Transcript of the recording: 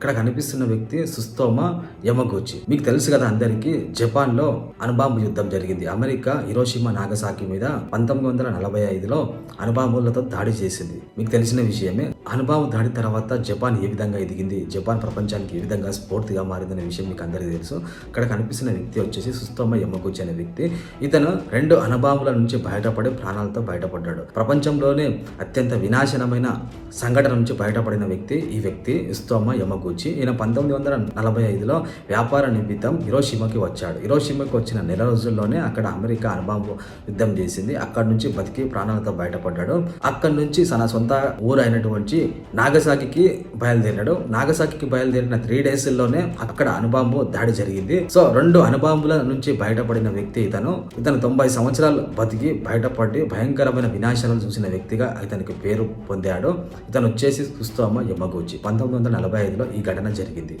ఇక్కడ కనిపిస్తున్న వ్యక్తి సుస్తోమ యమగూచి. మీకు తెలుసు కదా అందరికీ జపాన్లో అణుబాంబు యుద్ధం జరిగింది. అమెరికా హిరోషిమా నాగసాకి మీద పంతొమ్మిది వందల నలభై ఐదులో అణుబాంబులతో దాడి చేసింది. మీకు తెలిసిన విషయమే అణుబాంబు దాడి తర్వాత జపాన్ ఏ విధంగా ఎదిగింది జపాన్ ప్రపంచానికి ఏ విధంగా స్ఫూర్తిగా మారిందనే విషయం మీకు అందరికీ తెలుసు. ఇక్కడ కనిపిస్తున్న వ్యక్తి వచ్చేసి సుస్తోమ యమగూచి అనే వ్యక్తి. ఇతను రెండు అణుబాంబుల నుంచి బయటపడి ప్రాణాలతో బయటపడ్డాడు. ప్రపంచంలోనే అత్యంత వినాశనమైన సంఘటన నుంచి బయటపడిన వ్యక్తి ఈ వ్యక్తి సుస్తోమ యమగూచి. ఈయన పంతొమ్మిది వందల నలభై ఐదులో వ్యాపార నిమిత్తం హిరోషిమాకి వచ్చాడు. హిరోషిమాకి వచ్చిన నెల రోజుల్లోనే అక్కడ అమెరికా అణుబాంబు యుద్ధం చేసింది. అక్కడ నుంచి బతికి ప్రాణాలతో బయటపడ్డాడు. అక్కడ నుంచి తన సొంత ఊరు అయినటువంటి నాగసాకి బయలుదేరాడు. నాగసాకి బయలుదేరిన త్రీ డేస్లోనే అక్కడ అనుబాంబు దాడి జరిగింది. సో రెండు అనుబాంబుల నుంచి బయటపడిన వ్యక్తి ఇతను. ఇతను తొంభై సంవత్సరాలు బతికి బయటపడి భయంకరమైన వినాశాలను చూసిన వ్యక్తిగా ఇతనికి పేరు పొందాడు. ఇతను వచ్చేసి సుస్తోమ యమగూచి పంతొమ్మిది వందల నలభై ఐదులో ఈ ఘటన జరిగింది.